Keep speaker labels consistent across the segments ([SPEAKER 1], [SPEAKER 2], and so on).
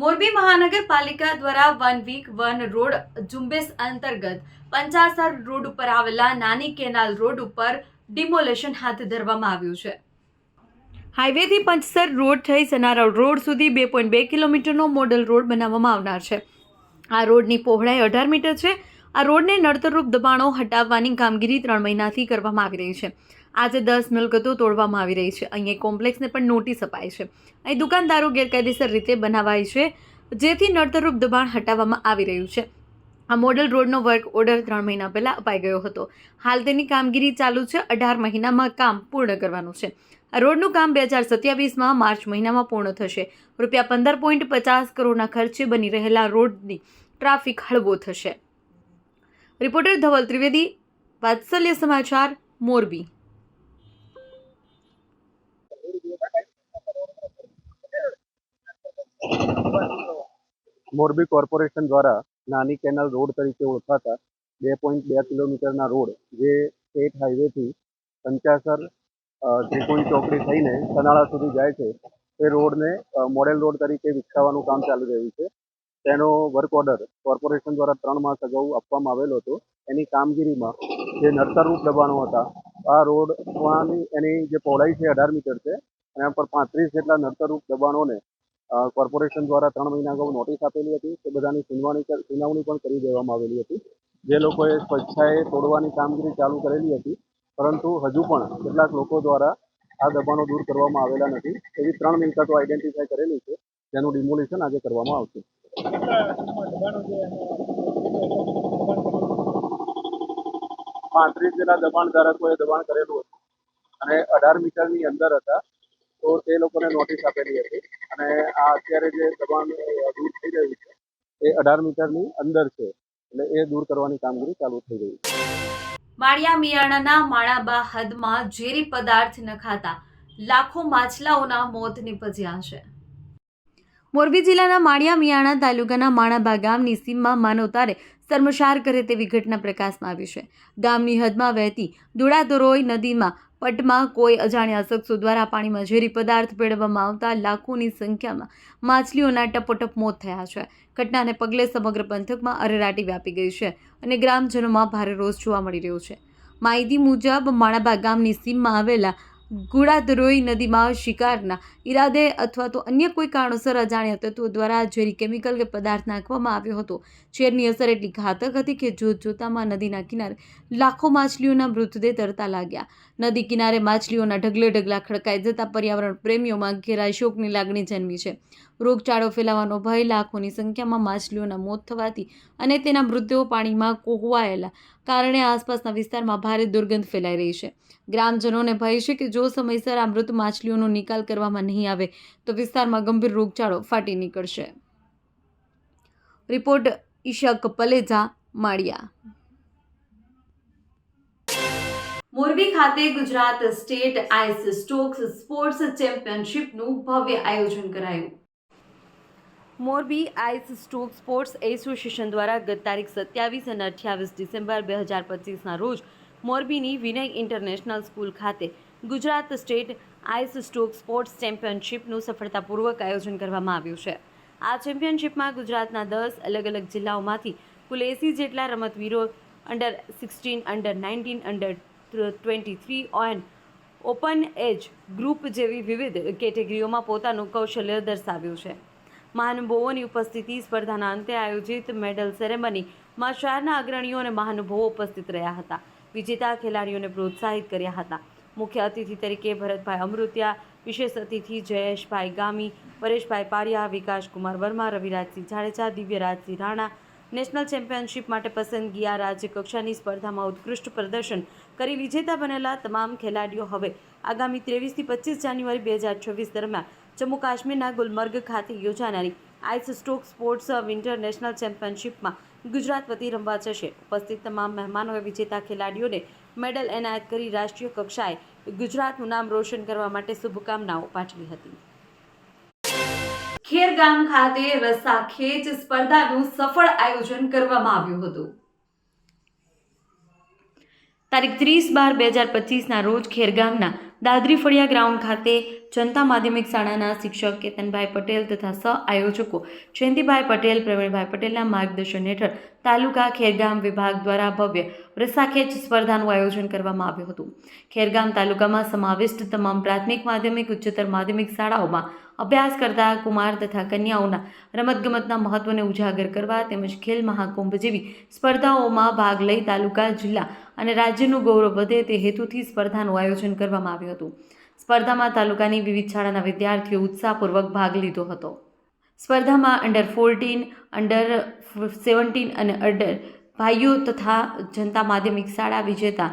[SPEAKER 1] મોરબી મહાનગરપાલિકા દ્વારા one week, one road ઝુંબેશ અંતર્ગત પંચાસર રોડ ઉપર આવેલા નાની કેનાલ રોડ ઉપર ડિમોલેશન હાથ ધરવામાં આવ્યું છે. હાઈવેથી પંચસર રોડ થઈ સનારા રોડ સુધી બે પોઈન્ટ બે કિલોમીટરનો મોડલ રોડ બનાવવામાં આવનાર છે. આ રોડની પહોળાઈ અઢાર મીટર છે. આ રોડને નડતરરૂપ દબાણો હટાવવાની કામગીરી ત્રણ મહિનાથી કરવામાં આવી રહી છે. આજે દસ મિલકતો તોડવામાં આવી રહી છે. અહીં કોમ્પ્લેક્સને પણ નોટિસ અપાઈ છે. અહીં દુકાનદારો ગેરકાયદેસર રીતે બનાવાય છે, જેથી નડતરરૂપ દબાણ હટાવવામાં આવી રહ્યું છે. આ મોડલ રોડનો વર્ક ઓર્ડર ત્રણ મહિના પહેલાં અપાઈ ગયો હતો. હાલ તેની કામગીરી ચાલુ છે. અઢાર મહિનામાં કામ પૂર્ણ કરવાનું છે. આ રોડનું કામ બે હજાર સત્યાવીસમાં માર્ચ મહિનામાં પૂર્ણ થશે. રૂપિયા પંદર પોઈન્ટ પચાસ કરોડના ખર્ચે બની રહેલા રોડની ટ્રાફિક હળવો થશે. રિપોર્ટર ધવલ ત્રિવેદી, વાત્સલ્ય સમાચાર, મોરબી.
[SPEAKER 2] મોરબી કોર્પોરેશન દ્વારા નાની કેનાલ રોડ તરીકે ઓળખાતા બે પોઈન્ટ બે કિલોમીટરના રોડ, જે સ્ટેટ હાઈવેથી પંચાસર ત્રિકોણ ચોકડી થઈને સનાળા સુધી જાય છે, તે રોડને મોડેલ રોડ તરીકે વિકસાવવાનું કામ ચાલી રહ્યું છે. તેનો વર્ક ઓર્ડર કોર્પોરેશન દ્વારા ત્રણ માસ અગાઉ આપવામાં આવેલો હતો. એની કામગીરીમાં જે નડતરરૂપ દબાણો હતા, આ રોડ એની જે પહોળાઈ છે અઢાર મીટર છે, એના પર પાંત્રીસ જેટલા નડતરરૂપ દબાણોને કોર્પોરેશન દ્વારા ત્રણ મહિના અગાઉ નોટિસ આપેલી હતી તે બધાની સુનાવણી સુનાવણી પણ કરી દેવામાં આવેલી હતી. જે લોકોએ સ્વચ્છાએ તોડવાની કામગીરી ચાલુ કરેલી હતી, પરંતુ હજુ પણ કેટલાક લોકો દ્વારા આ દબાણો દૂર કરવામાં આવેલા નથી. એવી ત્રણ મિલકતો આઈડેન્ટિફાઈ કરેલી છે, જેનું ડિમોલિશન આજે કરવામાં આવશે. પાંત્રીસ જેટલા દબાણ ધારકોએ દબાણ કરેલું હતું. અને અઢાર મીટરની અંદર હતા. તો તે લોકોને નોટિસ આપેલી હતી. અને આ અત્યારે જે દબાણ દૂર થઈ રહ્યું છે, એ અઢાર મીટરની અંદર છે. એટલે એ દૂર કરવાની કામગીરી ચાલુ થઈ રહી છે.
[SPEAKER 1] માળિયા મિયાણાના માળાબા હદમાં ઝેરી પદાર્થ નખાતા લાખો માછલાઓના મોત નિપજ્યા છે. મોરબી જિલ્લાના માળિયા મિયાણા તાલુકાના માણાબા ગામની સીમમાં માનવતારે શર્મસાર કરે તેવી ઘટના પ્રકાશમાં આવી છે. ગામની હદમાં વહેતી દુડાદરોઈ નદીમાં પટમાં કોઈ અજાણ્યા શખ્સો દ્વારા પાણીમાં ઝેરી પદાર્થ ભેળવવામાં આવતા લાખોની સંખ્યામાં માછલીઓના ટપોટપ મોત થયા છે. ઘટનાને પગલે સમગ્ર પંથકમાં અરેરાટી વ્યાપી ગઈ છે અને ગ્રામજનોમાં ભારે રોષ જોવા મળી રહ્યો છે. માહિતી મુજબ માણાબા ગામની સીમમાં આવેલા ગુડાદરોઈ નદીમાં શિકારના ઈરાદે અથવા તો અન્ય કોઈ કારણોસર અજાણ્યા તત્વો દ્વારા ઝેરી કેમિકલ કે પદાર્થ નાખવામાં આવ્યો હતો. ઝેરની અસર એટલી ઘાતક હતી કે જોત જોતામાં નદીના કિનારે લાખો માછલીઓના મૃતદેહ તરતા લાગ્યા. નદી કિનારે માછલીઓના ઢગલે ઢગલા ખડકાઈ જતા પર્યાવરણ પ્રેમીઓમાં ઘેરા શોકની લાગણી જન્મી છે. રોગચાળો ફેલાવાનો ભય લાખોની સંખ્યામાં માછલીઓના મોત થવાથી અને તેના મૃતદેહો પાણીમાં કોહવાયેલા કારણે આસપાસના વિસ્તારમાં ભારે દુર્ગંધ ફેલાઈ રહી છે. ગ્રામજનોને ભય છે કે જો સમયસર આ મૃત માછલીઓનો નિકાલ કરવામાં નહીં આવે, તો વિસ્તારમાં ગંભીર રોગચાળો ફાટી નીકળશે. રિપોર્ટ ઈશક પલેજા, માળિયા. મોરબી ખાતે Gujarat state ice stocks sports ચેમ્પિયનશિપનું ભવ્ય આયોજન કરાયું. Morbi ice stock sports association દ્વારા ગત તારીખ સત્યાવીસ અને અઠ્યાવીસ ડિસેમ્બર બે હજાર પચીસના રોજ મોરબીની વિનય ઇન્ટરનેશનલ સ્કૂલ ખાતે Gujarat state ice stock sports ચેમ્પિયનશિપનું સફળતાપૂર્વક આયોજન કરવામાં આવ્યું છે. આ ચેમ્પિયનશિપમાં ગુજરાતના દસ અલગ અલગ જિલ્લાઓમાંથી કુલ એસી જેટલા રમતવીરો under sixteen under nineteen under twenty three on open age group જેવી વિવિધ કેટેગરીઓમાં પોતાનું કૌશલ્ય દર્શાવ્યું છે. મહાનુભાવોની ઉપસ્થિતિ સ્પર્ધાના અંતે આયોજિત મેડલ સેરેમનીમાં શહેરના અગ્રણીઓ અને મહાનુભાવો ઉપસ્થિત રહ્યા હતા. વિજેતા ખેલાડીઓને પ્રોત્સાહિત કર્યા હતા. મુખ્ય અતિથિ તરીકે ભરતભાઈ અમૃતિયા, વિશેષ અતિથિ જયેશભાઈ ગામી, પરેશભાઈ પારિયા, વિકાસકુમાર વર્મા, રવિરાજસિંહ જાડેજા, દિવ્યરાજસિંહ રાણા, નેશનલ ચેમ્પિયનશિપ માટે પસંદગી આ રાજ્ય કક્ષાની સ્પર્ધામાં ઉત્કૃષ્ટ પ્રદર્શન કરી વિજેતા બનેલા તમામ ખેલાડીઓ હવે આગામી ત્રેવીસથી પચીસ જાન્યુઆરી બે હજાર છવ્વીસ દરમિયાન જમ્મુ કાશ્મીરના ગુલમર્ગ ખાતે યોજાનારી ice stock sports winter national ચેમ્પિયનશિપમાં Gujarat વતી રમવા જશે ઉપસ્થિત તમામ મહેમાનોએ વિજેતા ખેલાડીઓને મેડલ એનાયત કરી રાષ્ટ્રીય કક્ષાએ ગુજરાતનું નામ રોશન કરવા માટે શુભકામનાઓ પાઠવી હતી. ખેરગામ ખાતે રસ્સા ખેંચ સ્પર્ધાનું સફળ આયોજન કરવામાં આવ્યું હતું. તારીખ ત્રીસ બાર બે હજાર પચીસના રોજ ખેરગામના દાદરી ફળિયા ગ્રાઉન્ડ ખાતે જનતા માધ્યમિક શાળાના શિક્ષક કેતનભાઈ પટેલ તથા સહ આયોજકો જયંતિભાઈ પટેલ, પ્રવીણભાઈ પટેલના માર્ગદર્શન હેઠળ તાલુકા ખેરગામ વિભાગ દ્વારા ભવ્ય રસ્સાખેંચ સ્પર્ધાનું આયોજન કરવામાં આવ્યું હતું. ખેરગામ તાલુકામાં સમાવિષ્ટ તમામ પ્રાથમિક, માધ્યમિક, ઉચ્ચતર માધ્યમિક શાળાઓમાં અભ્યાસ કરતા, કુમાર તથા કન્યાઓના રમતગમતના મહત્વને ઉજાગર કરવા તેમજ ખેલ મહાકુંભ જેવી સ્પર્ધાઓમાં ભાગ લઈ તાલુકા, જિલ્લા અને રાજ્યનું ગૌરવ વધે તે હેતુથી સ્પર્ધાનું આયોજન કરવામાં આવ્યું હતું. સ્પર્ધામાં તાલુકાની વિવિધ શાળાના વિદ્યાર્થીઓ ઉત્સાહપૂર્વક ભાગ લીધો હતો. સ્પર્ધામાં અંડર ફોર્ટીન અંડર સેવન્ટીન અને અંડર ભાઈઓ તથા જનતા માધ્યમિક શાળા વિજેતા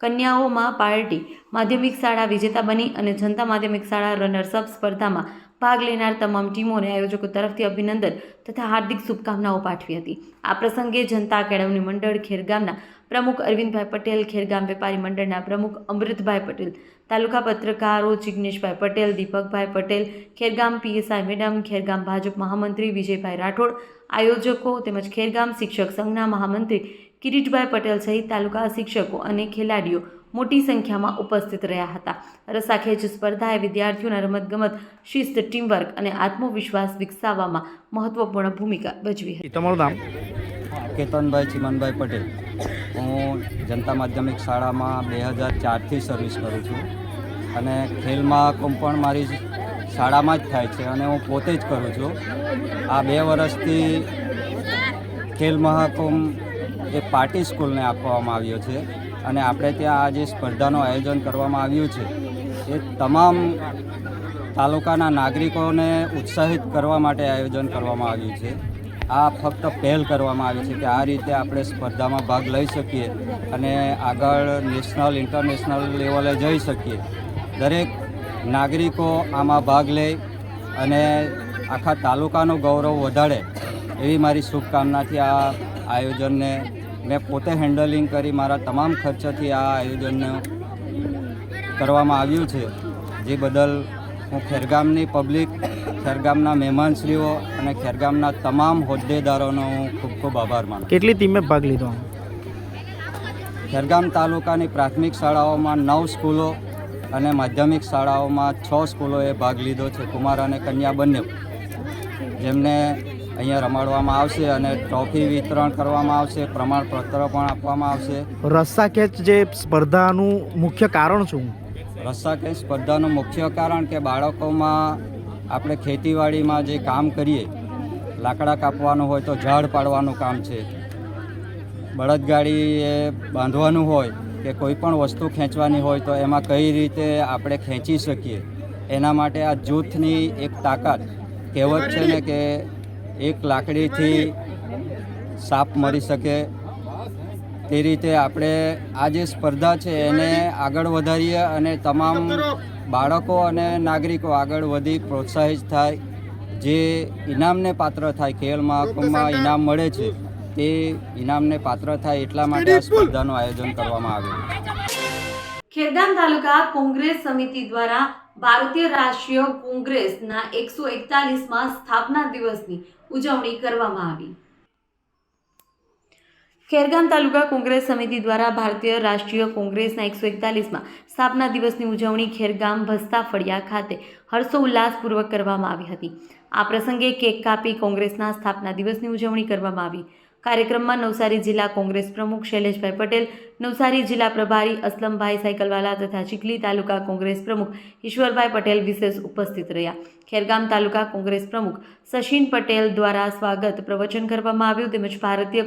[SPEAKER 1] કન્યાઓમાં પાર્ટી, માધ્યમિક શાળા વિજેતા બની અને જનતા માધ્યમિક શાળા રનર્સઅપ સ્પર્ધામાં ભાગ લેનાર તમામ ટીમોને આયોજકો તરફથી અભિનંદન તથા હાર્દિક શુભકામનાઓ પાઠવી હતી. આ પ્રસંગે જનતા કેળવણી મંડળ ખેરગામના પ્રમુખ અરવિંદભાઈ પટેલ, ખેરગામ વેપારી મંડળના પ્રમુખ અમૃતભાઈ પટેલ, તાલુકા પત્રકારો જિગ્નેશભાઈ પટેલ, દીપકભાઈ પટેલ, ખેરગામ પીએસઆઈ મેડમ, ખેરગામ ભાજપ મહામંત્રી વિજયભાઈ રાઠોડ, આયોજકો તેમજ ખેરગામ શિક્ષક સંઘના મહામંત્રી કિરીટભાઈ પટેલ સહિત તાલુકા શિક્ષકો અને ખેલાડીઓ મોટી સંખ્યામાં ઉપસ્થિત રહ્યા હતા. રસાખેંચ સ્પર્ધાએ વિદ્યાર્થીઓના રમતગમત શિસ્ત ટીમવર્ક અને આત્મવિશ્વાસ વિકસાવવામાં મહત્વપૂર્ણ ભૂમિકા ભજવી હતી.
[SPEAKER 3] તમારું નામ?
[SPEAKER 4] કેતનભાઈ ચિમનભાઈ પટેલ. હું જનતા માધ્યમિક શાળામાં બે હજાર ચારથી સર્વિસ કરું છું અને ખેલ મહાકુંભ પણ મારી શાળામાં જ થાય છે અને હું પોતે જ કરું છું. આ બે વર્ષથી ખેલ મહાકુંભ એ પાર્ટી સ્કૂલને આપવામાં આવ્યો છે અને આપણે ત્યાં આ જે સ્પર્ધાનું આયોજન કરવામાં આવ્યું છે, એ તમામ તાલુકાના નાગરિકોને ઉત્સાહિત કરવા માટે આયોજન કરવામાં આવ્યું છે. આ ફક્ત પહેલ કરવામાં આવી છે કે આ રીતે આપણે સ્પર્ધામાં ભાગ લઈ શકીએ અને આગળ નેશનલ, ઇન્ટરનેશનલ લેવલે જઈ શકીએ. દરેક નાગરિકો આમાં ભાગ લે અને આખા તાલુકાનું ગૌરવ વધારે, એવી મારી શુભકામનાથી આ આયોજનને મેં પોતે હેન્ડલિંગ કરી મારા તમામ ખર્ચથી આ આયોજનને કરવામાં આવ્યું છે. જે બદલ હું ખેરગામની પબ્લિક ખેરગામના મહેમાનશ્રીઓ અને ખેરગામના તમામ હોદ્દેદારોનો હું ખૂબ ખૂબ આભાર માનું
[SPEAKER 3] કેટલી ટીમે ભાગ લીધો
[SPEAKER 4] ખેરગામ તાલુકાની પ્રાથમિક શાળાઓમાં નવ સ્કૂલો અને માધ્યમિક શાળાઓમાં છ સ્કૂલોએ ભાગ લીધો છે કુમાર અને કન્યા બંને. જેમને અહીંયા રમાડવામાં આવશે અને ટ્રોફી વિતરણ કરવામાં આવશે પ્રમાણપત્ર પણ આપવામાં આવશે.
[SPEAKER 3] રસ્સા ખેંચ જે સ્પર્ધાનું મુખ્ય કારણ શું?
[SPEAKER 4] રસ્સાખેંચ સ્પર્ધાનું મુખ્ય કારણ કે બાળકોમાં આપણે ખેતીવાડીમાં જે કામ કરીએ લાકડા કાપવાનું હોય તો ઝાડ પાડવાનું કામ છે. બળદગાડી એ બાંધવાનું હોય કે કોઈ પણ વસ્તુ ખેંચવાની હોય તો એમાં કઈ રીતે આપણે ખેંચી શકીએ? એના માટે આ જૂથની એક તાકાત કહેવત છે ને કે એક લાકડીથી સાપ મરી શકે. તે રીતે આપણે આ જે સ્પર્ધા છે એને આગળ વધારીએ અને તમામ બાળકો અને નાગરિકો આગળ વધી પ્રોત્સાહિત થાય. જે ઇનામને પાત્ર થાય ખેલ મહાકુંભમાં ઇનામ મળે છે તે ઇનામને પાત્ર થાય એટલા માટે આ સ્પર્ધાનું આયોજન કરવામાં આવ્યું
[SPEAKER 1] ખેરગામ તાલુકા કોંગ્રેસ સમિતિ દ્વારા ભારતીય રાષ્ટ્રીય કોંગ્રેસના એકસો એકતાલીસમાં સ્થાપના દિવસની ઉજવણી કરવામાં આવી. ખેરગામ તાલુકા કોંગ્રેસ સમિતિ દ્વારા ભારતીય રાષ્ટ્રીય કોંગ્રેસના એકસો એકતાલીસમાં સ્થાપના દિવસની ઉજવણી ખેરગામ ભસ્તા ફળિયા ખાતે હર્ષોલ્લાસપૂર્વક કરવામાં આવી હતી. આ પ્રસંગે કેક કાપી કોંગ્રેસના સ્થાપના દિવસની ઉજવણી કરવામાં આવી. કાર્યક્રમમાં નવસારી જિલ્લા કોંગ્રેસ પ્રમુખ શૈલેષભાઈ પટેલ, નવસારી જિલ્લા પ્રભારી અસલમભાઈ સાયકલવાલા તથા ચીખલી તાલુકા કોંગ્રેસ પ્રમુખ ઈશ્વરભાઈ પટેલ વિશેષ ઉપસ્થિત રહ્યા. ખેરગામ તાલુકા કોંગ્રેસ પ્રમુખ સશીન પટેલ દ્વારા સ્વાગત પ્રવચન કરવામાં આવ્યું તેમજ ભારતીય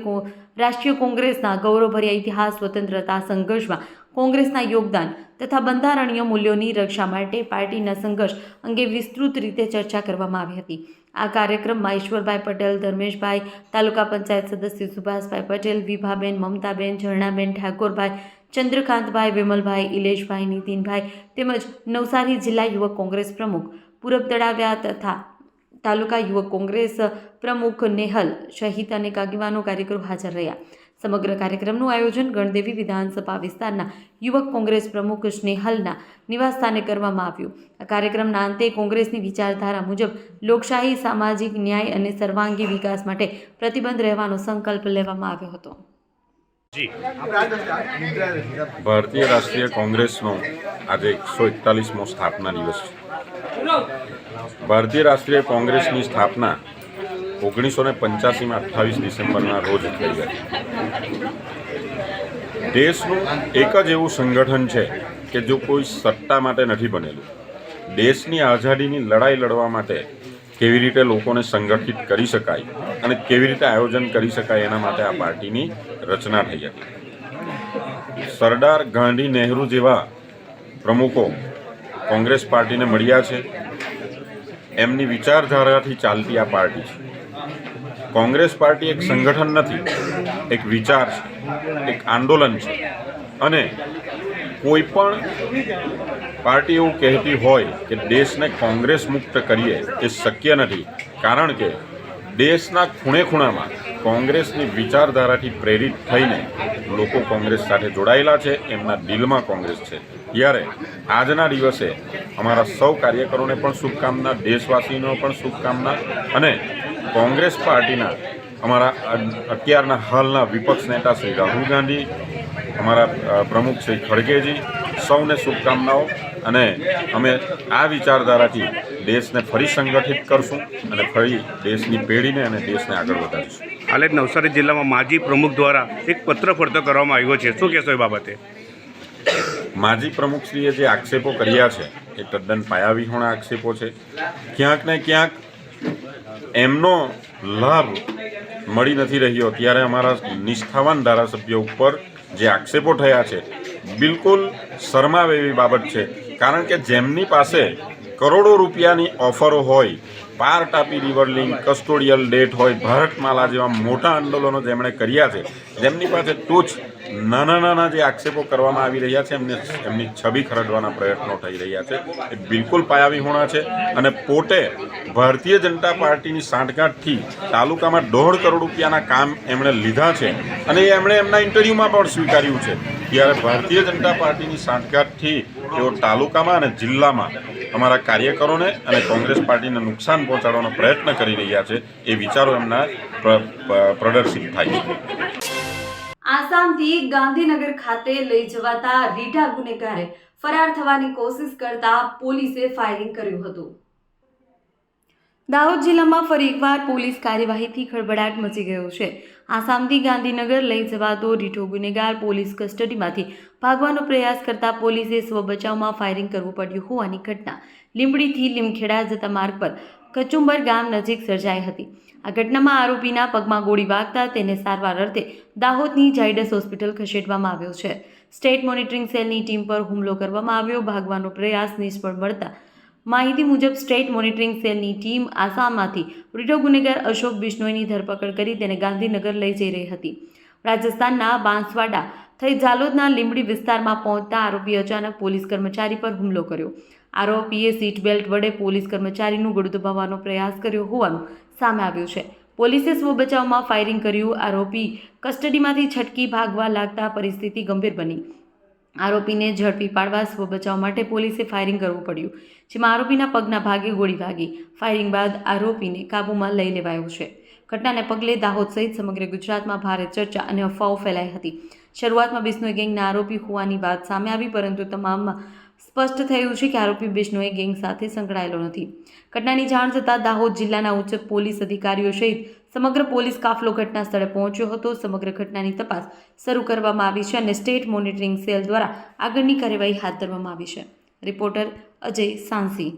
[SPEAKER 1] રાષ્ટ્રીય કોંગ્રેસના ગૌરવભર્યા ઇતિહાસ, સ્વતંત્રતા સંઘર્ષમાં કોંગ્રેસના યોગદાન તથા બંધારણીય મૂલ્યોની રક્ષા માટે પાર્ટીના સંઘર્ષ અંગે વિસ્તૃત રીતે ચર્ચા કરવામાં આવી હતી. આ કાર્યક્રમમાં ઈશ્વરભાઈ પટેલ, ધર્મેશભાઈ, તાલુકા પંચાયત સદસ્ય સુભાષભાઈ પટેલ, વિભાબેન, મમતાબેન, ઝરણાબેન ઠાકોરભાઈ, ચંદ્રકાંતભાઈ, વિમલભાઈ, ઇલેશભાઈ, નીતિનભાઈ તેમજ નવસારી જિલ્લા યુવક કોંગ્રેસ પ્રમુખ, પૂરબ તળાવ્યા તથા તાલુકા યુવક કોંગ્રેસ પ્રમુખ નેહલ સહિત અનેક આગેવાનો કાર્યક્રમ હાજર રહ્યા. સમગ્ર કાર્યક્રમનું આયોજન ગણદેવી વિધાનસભા વિસ્તારના યુવક કોંગ્રેસ પ્રમુખ સ્નેહલના નિવાસસ્થાને કરવામાં આવ્યું. આ કાર્યક્રમના અંતે કોંગ્રેસની વિચારધારા મુજબ લોકશાહી સામાજિક ન્યાય અને સર્વાંગી વિકાસ માટે પ્રતિબંધ રહેવાનો સંકલ્પ લેવામાં આવ્યો હતો.
[SPEAKER 5] ભારતીય રાષ્ટ્રીય કોંગ્રેસનો આજે એકસો એકતાલીસમો સ્થાપના દિવસ છે. ભારતીય રાષ્ટ્રીય કોંગ્રેસની સ્થાપના ઓગણીસો ને પંચ્યાસીમાં અઠ્ઠાવીસ ડિસેમ્બરના રોજ થઈ ગઈ દેશનું એક જ એવું સંગઠન છે કે જો કોઈ સત્તા માટે નથી બનેલું. દેશની આઝાદીની લડાઈ લડવા માટે કેવી રીતે લોકોને સંગઠિત કરી શકાય અને કેવી રીતે આયોજન કરી શકાય એના માટે આ પાર્ટીની રચના થઈ હતી. સરદાર ગાંધી નહેરુ જેવા પ્રમુખો કોંગ્રેસ પાર્ટીને મળ્યા છે. એમની વિચારધારાથી ચાલતી આ પાર્ટી છે. કોંગ્રેસ પાર્ટી એક સંગઠન નથી, એક વિચાર છે, એક આંદોલન છે. અને કોઈ પણ પાર્ટી એવું કહેતી હોય કે દેશને કોંગ્રેસ મુક્ત કરીએ એ શક્ય નથી, કારણ કે દેશના ખૂણે ખૂણામાં કોંગ્રેસની વિચારધારાથી પ્રેરિત થઈને લોકો કોંગ્રેસ સાથે જોડાયેલા છે, એમના દિલમાં કોંગ્રેસ છે. ત્યારે આજના દિવસે અમારા સૌ કાર્યકરોને પણ શુભકામના, દેશવાસીનો પણ શુભકામના અને કોંગ્રેસ પાર્ટીના અમારા અત્યારના હાલના વિપક્ષ નેતા શ્રી રાહુલ ગાંધી અમારા પ્રમુખ શ્રી ખડગેજી સૌને શુભકામનાઓ અને અમે આ વિચારધારાથી દેશને ફરી સંગઠિત કરશું અને ફરી દેશની પેઢીને અને દેશને આગળ વધારીશું.
[SPEAKER 6] હાલે જ નવસારી જિલ્લામાં માજી પ્રમુખ દ્વારા એક પત્ર ફરતો કરવામાં આવ્યો છે. શું કહેશો એ બાબતે?
[SPEAKER 5] માજી પ્રમુખશ્રીએ જે આક્ષેપો કર્યા છે એ તદ્દન પાયાવિહોણા આક્ષેપો છે. ક્યાંક ને ક્યાંક એમનો લાભ મળી નથી રહ્યો. ત્યારે અમારા નિષ્ઠાવાન ધારાસભ્ય ઉપર જે આક્ષેપો થયા છે, બિલકુલ શરમાવે એવી બાબત છે. કારણ કે જેમની પાસે કરોડો રૂપિયાની ઓફરો હોય, Par Tapi river link custodial death હોય ભારતમાલા જેવા મોટા આંદોલનો જેમણે કર્યા છે, જેમની પાસે ટૂચ નાના નાના જે આક્ષેપો કરવામાં આવી રહ્યા છે, એમને એમની છબી ખરડવાના પ્રયત્નો થઈ રહ્યા છે. એ બિલકુલ પાયાવિહોણા છે અને પોતે ભારતીય જનતા પાર્ટીની સાંઠગાંઠથી તાલુકામાં દોઢ કરોડ રૂપિયાના કામ એમણે લીધા છે અને એમણે એમના ઇન્ટરવ્યૂમાં પણ સ્વીકાર્યું છે. ત્યારે ભારતીય જનતા પાર્ટીની સાંઠગાંઠથી તેઓ તાલુકામાં અને જિલ્લામાં અમારા કાર્યકરોને અને કોંગ્રેસ પાર્ટીને નુકસાન પહોંચાડવાનો પ્રયત્ન કરી રહ્યા છે. એ વિચારો એમના પ્રદર્શિત થાય છે.
[SPEAKER 1] આસામથી ગાંધીનગર ખાતે લઈ જવાતા રીઢા ગુનેગારે ફરાર થવાની કોશિશ કરતા પોલીસે ફાયરિંગ કર્યું હતું. દાહોદ જિલ્લામાં ફરી એકવાર પોલીસ કાર્યવાહીથી ખળભળાટ મચી ગયો છે. આસામથી ગાંધીનગર લઈ જવાતો રીઢો ગુનેગાર પોલીસ કસ્ટડીમાંથી ભાગવાનો પ્રયાસ કરતા પોલીસે સ્વ બચાવમાં ફાયરિંગ કરવું પડ્યું હોવાની ઘટના લીંબડીથી લીમખેડા જતા માર્ગ પર કચુંબર ગામ નજીક સર્જાઈ હતી. આ ઘટનામાં આરોપીના પગમાં ગોળી વાગતા તેને સારવાર અર્થે દાહોદની ઝાયડસ હોસ્પિટલ ખસેડવામાં આવ્યો છે. સ્ટેટ મોનિટરિંગ સેલની ટીમ પર હુમલો કરવામાં આવ્યો. ભાગવાનો પ્રયાસ નિષ્ફળ મળતા માહિતી મુજબ સ્ટેટ મોનિટરિંગ સેલની ટીમ આસામમાંથી રીઢો ગુનેગાર અશોક બિશ્નોઈની ધરપકડ કરી તેને ગાંધીનગર લઈ જઈ રહી હતી. રાજસ્થાનના બાંસવાડા થઈ ઝાલોદના લીંબડી વિસ્તારમાં પહોંચતા આરોપી અચાનક પોલીસ કર્મચારી પર હુમલો કર્યો. આરોપીએ સીટ બેલ્ટ વડે પોલીસ કર્મચારીનું ગળું દબાવવાનો પ્રયાસ કર્યો હોવાનું સામે આવ્યું છે. પોલીસે સ્વ બચાવમાં ફાયરિંગ કર્યું. આરોપી કસ્ટડીમાંથી છટકી ભાગવા લાગતા પરિસ્થિતિ ગંભીર બની. આરોપીને ઝડપી પાડવા સ્વ બચાવ માટે પોલીસે ફાયરિંગ કરવું પડ્યું, જેમાં આરોપીના પગના ભાગે ગોળી વાગી. ફાયરિંગ બાદ આરોપીને કાબૂમાં લઈ લેવાયો છે. ઘટનાને પગલે દાહોદ સહિત સમગ્ર ગુજરાતમાં ભારે ચર્ચા અને અફવાઓ ફેલાઈ હતી. શરૂઆતમાં બિશ્નોઈ ગેંગના આરોપી હોવાની વાત સામે આવી, પરંતુ તમામમાં સ્પષ્ટ થયું છે કે આરોપી બિશ્નોઈ ગેંગ સાથે સંકળાયેલો નથી. ઘટનાની જાણ થતાં દાહોદ જિલ્લાના ઉચ્ચ પોલીસ અધિકારીઓ સહિત સમગ્ર પોલીસ કાફલો ઘટના સ્થળે પહોંચ્યો હતો. સમગ્ર ઘટનાની તપાસ શરૂ કરવામાં આવી છે અને સ્ટેટ મોનિટરિંગ સેલ દ્વારા આગળની કાર્યવાહી હાથ ધરવામાં આવી છે. રિપોર્ટર અજય સાંસી.